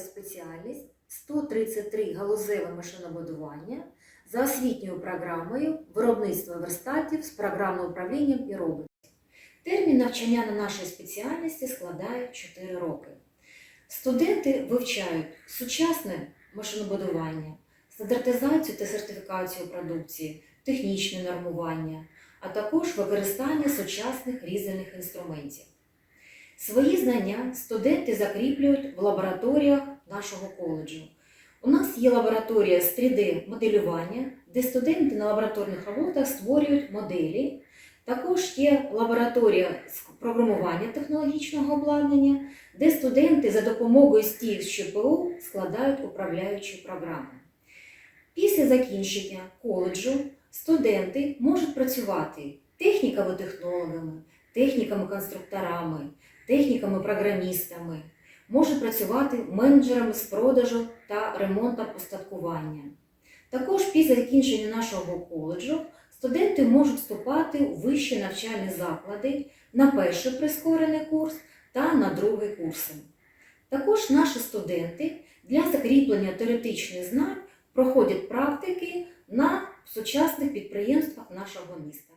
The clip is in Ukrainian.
Спеціальність 133 галузеве машинобудування за освітньою програмою виробництва верстатів з програмним управлінням і роботів. Термін навчання на нашій спеціальності складає 4 роки. Студенти вивчають сучасне машинобудування, стандартизацію та сертифікацію продукції, технічне нормування, а також використання сучасних різальних інструментів. Свої знання студенти закріплюють в лабораторіях нашого коледжу. У нас є лабораторія з 3D-моделювання, де студенти на лабораторних роботах створюють моделі. Також є лабораторія з програмування технологічного обладнання, де студенти за допомогою стіл з ЧПУ складають управляючі програми. Після закінчення коледжу студенти можуть працювати техніками-технологами, техніками-конструкторами, техніками-програмістами, можуть працювати менеджерами з продажу та ремонту устаткування. Також після закінчення нашого коледжу студенти можуть вступати у вищі навчальні заклади на перший прискорений курс та на другий курси. Також наші студенти для закріплення теоретичних знань проходять практики на сучасних підприємствах нашого міста.